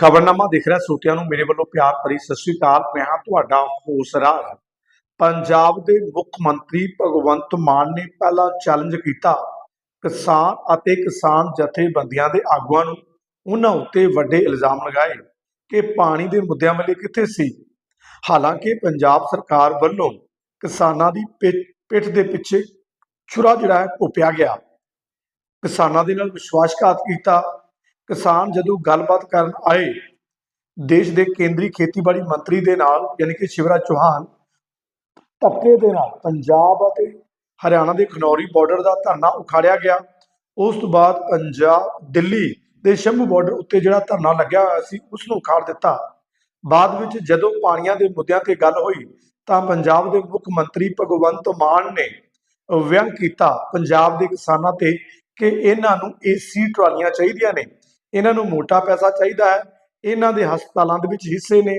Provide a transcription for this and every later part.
ਖਬਰਨਾਮਾ ਦੇਖ ਰਿਹਾ, ਸੋਤਿਆਂ ਨੂੰ ਮੇਰੇ ਵੱਲੋਂ ਪਿਆਰ ਭਰੀ ਸਤਿ ਸ੍ਰੀ ਅਕਾਲ। ਮੈਂ ਹਾਂ ਤੁਹਾਡਾ ਹੋਸਟ ਰਾਜ ਪੰਜਾਬ ਦੇ ਮੁੱਖ ਮੰਤਰੀ ਭਗਵੰਤ ਮਾਨ ਨੇ ਪਹਿਲਾ ਚੈਲੰਜ ਕੀਤਾ ਕਿਸਾਨ ਅਤੇ ਕਿਸਾਨ ਜਥੇਬੰਦੀਆਂ ਦੇ ਆਗੂਆਂ ਨੂੰ। ਉਹਨਾਂ ਉੱਤੇ ਵੱਡੇ ਇਲਜ਼ਾਮ ਲਗਾਏ ਕਿ ਪਾਣੀ ਦੇ ਮੁੱਦਿਆਂ ਵਾਲੇ ਕਿੱਥੇ ਸੀ। ਹਾਲਾਂਕਿ ਪੰਜਾਬ ਸਰਕਾਰ ਵੱਲੋਂ ਕਿਸਾਨਾਂ ਦੀ ਪਿ- ਪਿੱਠ ਦੇ ਪਿੱਛੇ ਛੁਰਾ ਜਿਹੜਾ ਹੈ ਘੋਪਿਆ ਗਿਆ। ਕਿਸਾਨਾਂ ਦੇ ਨਾਲ ਵਿਸ਼ਵਾਸਘਾਤ ਕੀਤਾ। ਕਿਸਾਨ ਜਦੋਂ ਗੱਲਬਾਤ ਕਰਨ ਆਏ, ਦੇਸ਼ ਦੇ ਕੇਂਦਰੀ ਖੇਤੀਬਾੜੀ ਮੰਤਰੀ ਦੇ ਨਾਲ, ਯਾਨੀ ਕਿ ਸ਼ਿਵਰਾਜ ਚੌਹਾਨ ਧੱਕੇ ਦੇ ਨਾਲ, ਪੰਜਾਬ ਅਤੇ ਹਰਿਆਣਾ ਦੇ ਖਨੌਰੀ ਬਾਰਡਰ ਦਾ ਧਰਨਾ ਉਖਾੜਿਆ ਗਿਆ। ਉਸ ਤੋਂ ਬਾਅਦ ਪੰਜਾਬ, ਦਿੱਲੀ ਦੇ ਸ਼ੰਭੂ ਬਾਰਡਰ ਉੱਤੇ ਜਿਹੜਾ ਧਰਨਾ ਲੱਗਿਆ ਹੋਇਆ ਸੀ ਉਸ ਨੂੰ ਉਖਾੜ ਦਿੱਤਾ। ਬਾਅਦ ਵਿੱਚ ਜਦੋਂ ਪਾਣੀਆਂ ਦੇ ਮੁੱਦਿਆਂ ਤੇ ਗੱਲ ਹੋਈ, ਤਾਂ ਪੰਜਾਬ ਦੇ ਮੁੱਖ ਮੰਤਰੀ ਭਗਵੰਤ ਮਾਨ ਨੇ ਵਿਅੰਗ ਕੀਤਾ ਪੰਜਾਬ ਦੇ ਕਿਸਾਨਾਂ ਤੇ ਕਿ ਇਹਨਾਂ ਨੂੰ ਏਸੀ ਟਰਾਲੀਆਂ ਚਾਹੀਦੀਆਂ ਨੇ। ਇਹਨਾਂ ਨੂੰ ਮੋਟਾ ਪੈਸਾ ਚਾਹੀਦਾ ਹੈ। ਇਹਨਾਂ ਦੇ ਹਸਪਤਾਲਾਂ ਦੇ ਵਿੱਚ ਹਿੱਸੇ ਨੇ।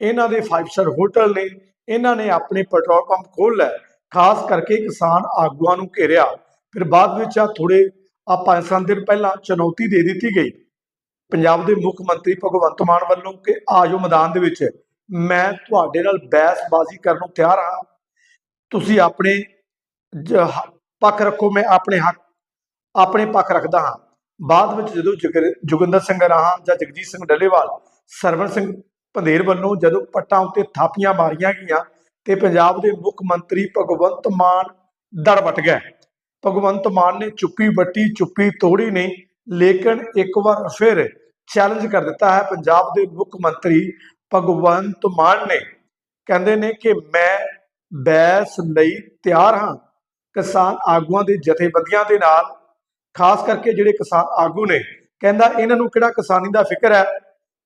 ਇਹਨਾਂ ਦੇ 5 ਸਟਾਰ ਹੋਟਲ ਨੇ। ਇਹਨਾਂ ਨੇ ਆਪਣੇ ਪੈਟਰੋਲ ਪੰਪ ਖੋਲ ਲੈ ਖਾਸ ਕਰਕੇ ਕਿਸਾਨ ਆਗੂਆਂ ਨੂੰ ਘੇਰਿਆ। ਫਿਰ ਬਾਅਦ ਵਿੱਚ ਆ ਥੋੜੇ ਆ ਪੰਜ ਸੱਤ ਦਿਨ ਪਹਿਲਾਂ ਚੁਣੌਤੀ ਦੇ ਦਿੱਤੀ ਗਈ। ਪੰਜਾਬ ਦੇ ਮੁੱਖ ਮੰਤਰੀ ਭਗਵੰਤ ਮਾਨ ਵੱਲੋਂ ਕਿ ਆਜੋ ਮੈਦਾਨ ਦੇ ਵਿੱਚ ਮੈਂ ਤੁਹਾਡੇ ਨਾਲ ਬਹਿਸਬਾਜ਼ੀ ਕਰਨ ਨੂੰ ਤਿਆਰ ਹਾਂ। ਤੁਸੀਂ ਆਪਣੇ ਪੱਖ ਰੱਖੋ। ਮੈਂ ਆਪਣੇ ਹੱਕ, ਆਪਣੇ ਪੱਖ ਰੱਖਦਾ ਹਾਂ। ਬਾਅਦ ਵਿੱਚ ਜਦੋਂ ਜੁਗ- ਸਿੰਘ ਰਾਹਾਂ ਜਾਂ ਜਗਜੀਤ ਸਿੰਘ ਡੱਲੇਵਾਲ, ਸਰਵਣ ਸਿੰਘ ਪੰਧੇਰ ਵੱਲੋਂ ਜਦੋਂ ਪੱਟਾਂ ਉੱਤੇ ਥਾਪੀਆਂ ਮਾਰੀਆਂ ਗਈਆਂ ਤੇ ਪੰਜਾਬ ਦੇ ਮੁੱਖ ਮੰਤਰੀ ਭਗਵੰਤ ਮਾਨ ਦੜ ਵਟ ਗਏ ਭਗਵੰਤ ਮਾਨ ਨੇ ਚੁੱਪੀ ਬੱਟੀ, ਚੁੱਪੀ ਤੋੜੀ ਨਹੀਂ, ਲੇਕਿਨ ਇੱਕ ਵਾਰ ਫਿਰ ਚੈਲੰਜ ਕਰ ਦਿੱਤਾ ਹੈ ਪੰਜਾਬ ਦੇ ਮੁੱਖ ਮੰਤਰੀ ਭਗਵੰਤ ਮਾਨ ਨੇ। ਕਹਿੰਦੇ ਨੇ ਕਿ ਮੈਂ ਬੈਸ ਲਈ ਤਿਆਰ ਹਾਂ। ਕਿਸਾਨ ਆਗੂਆਂ ਦੇ ਜਥੇਬੰਦੀਆਂ ਦੇ ਨਾਲ ਖਾਸ ਕਰਕੇ ਜਿਹੜੇ ਕਿਸਾਨ ਆਗੂ ਨੇ, ਕਹਿੰਦਾ ਇਹਨਾਂ ਨੂੰ ਕਿਹੜਾ ਕਿਸਾਨੀ ਦਾ ਫਿਕਰ ਹੈ?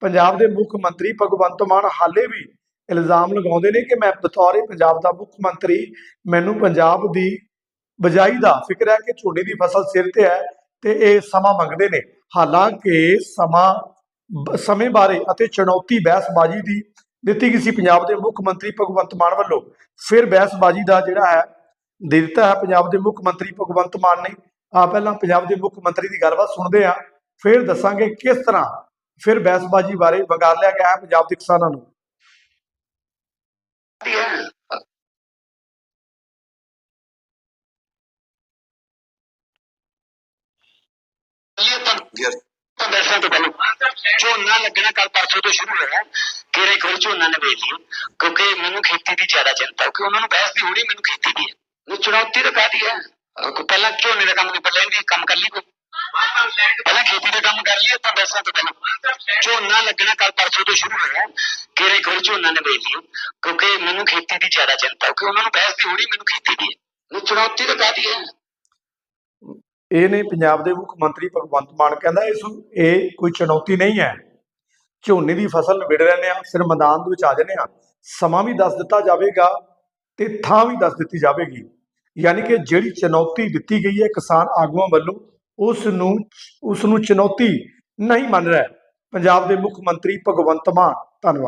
ਪੰਜਾਬ ਦੇ ਮੁੱਖ ਮੰਤਰੀ ਭਗਵੰਤ ਮਾਨ ਹਾਲੇ ਵੀ ਇਲਜ਼ਾਮ ਲਗਾਉਂਦੇ ਨੇ ਕਿ ਮੈਂ ਬਤੌਰੇ ਪੰਜਾਬ ਦਾ ਮੁੱਖ ਮੰਤਰੀ, ਮੈਨੂੰ ਪੰਜਾਬ ਦੀ ਬਜਾਈ ਦਾ ਫਿਕਰ ਹੈ ਕਿ ਝੋਨੇ ਦੀ ਫਸਲ ਸਿਰ ਤੇ ਹੈ ਤੇ ਇਹ ਸਮਾਂ ਮੰਗਦੇ ਨੇ। ਹਾਲਾਂਕਿ ਸਮਾਂ, ਸਮੇਂ ਬਾਰੇ ਅਤੇ ਚੁਣੌਤੀ ਬਹਿਸਬਾਜ਼ੀ ਦੀ ਦਿੱਤੀ ਗਈ ਸੀ ਪੰਜਾਬ ਦੇ ਮੁੱਖ ਮੰਤਰੀ ਭਗਵੰਤ ਮਾਨ ਵੱਲੋਂ। ਫਿਰ ਬਹਿਸਬਾਜ਼ੀ ਦਾ ਜਿਹੜਾ ਹੈ, ਦੇ ਦਿੱਤਾ ਹੈ ਪੰਜਾਬ ਦੇ ਮੁੱਖ ਮੰਤਰੀ ਭਗਵੰਤ ਮਾਨ ਨੇ। ਆ ਪਹਿਲਾਂ ਪੰਜਾਬ ਦੇ ਮੁੱਖ ਮੰਤਰੀ ਦੀ ਗੱਲਬਾਤ ਸੁਣਦੇ ਆ ਫਿਰ ਦੱਸਾਂਗੇ ਕਿਸ ਤਰ੍ਹਾਂ ਫਿਰ ਬਹਿਸਬਾਜ਼ੀ ਬਾਰੇ ਵੰਗਾਰ ਲਿਆ ਗਿਆ ਹੈ ਪੰਜਾਬ ਦੇ ਕਿਸਾਨਾਂ ਨੂੰ। ਇਹ ਤੋਂ ਪਹਿਲਾਂ ਝੋਨਾ ਲੱਗਣਾ ਕੱਲ ਪਰਸੋਂ ਤੋਂ ਸ਼ੁਰੂ ਹੋਇਆ ਕਿਰੇ ਕੋਲ ਝੋਨਾ ਨੇ ਵੇਚ ਕਿਉਂਕਿ ਮੈਨੂੰ ਖੇਤੀ ਦੀ ਜ਼ਿਆਦਾ ਚਿੰਤਾ, ਕਿਉਂਕਿ ਉਹਨਾਂ ਨੂੰ ਬਹਿਸ ਦੀ ਹੋਣੀ ਮੈਨੂੰ ਖੇਤੀ ਦੀ ਹੈ ਨਹੀਂ ਚੁਣੌਤੀ ਤਾਂ ਕਾਹਦੀ ਹੈ। ਪਹਿਲਾਂ ਝੋਨੇ ਦਾ ਕੰਮ ਨਿਬੜ ਲੈਂਦੀ ਕੰਮ ਕਰ ਲਈ ਕੋਈ? ਪਹਿਲਾਂ ਖੇਤੀ ਦਾ ਕੰਮ ਕਰ ਲਈਏ, ਤਾਂ ਦਰਸਾਂ ਤੋਂ ਪਹਿਲਾਂ ਝੋਨਾ ਲੱਗਣਾ ਕੱਲ ਪਰਸੋਂ ਤੋਂ ਸ਼ੁਰੂ ਹੋਇਆ। ਕਿਰੇ ਕੋਲ ਝੋਨਾ ਨੇ ਵੇਚ ਕਿਉਂਕਿ ਮੈਨੂੰ ਖੇਤੀ ਦੀ ਜ਼ਿਆਦਾ ਚਿੰਤਾ, ਕਿਉਂਕਿ ਉਹਨਾਂ ਨੂੰ ਬਹਿਸ ਦੀ ਹੋਣੀ ਮੈਨੂੰ ਖੇਤੀ ਦੀ ਹੈ ਨਹੀਂ, ਚੁਣੌਤੀ ਤਾਂ ਕਾਹਦੀ ਹੈ ਇਹ ਨੇ ਪੰਜਾਬ ਦੇ ਮੁੱਖ ਮੰਤਰੀ ਭਗਵੰਤ ਮਾਨ ਕਹਿੰਦਾ ਇਸ ਇਹ ਕੋਈ ਚੁਣੌਤੀ ਨਹੀਂ ਹੈ। ਝੋਨੇ ਦੀ ਫਸਲ ਨਿਬੜ ਲੈਂਦੇ ਆ ਫਿਰ ਮੈਦਾਨ ਦੇ ਵਿੱਚ ਆ ਜਾਂਦੇ ਆ ਸਮਾਂ ਵੀ ਦੱਸ ਦਿੱਤਾ ਜਾਵੇਗਾ ਤੇ ਥਾਂ ਵੀ ਦੱਸ ਦਿੱਤੀ ਜਾਵੇਗੀ। ਯਾਨੀ ਕਿ ਜਿਹੜੀ ਚੁਣੌਤੀ ਦਿੱਤੀ ਗਈ ਹੈ ਕਿਸਾਨ ਆਗੂਆਂ ਵੱਲੋਂ, ਉਸ ਨੂੰ ਉਸ ਨੂੰ ਚੁਣੌਤੀ ਨਹੀਂ ਮੰਨ ਰਿਹਾ। ਪੰਜਾਬ ਦੇ ਮੁੱਖ ਮੰਤਰੀ ਭਗਵੰਤ ਮਾਨ, ਧੰਨਵਾਦ।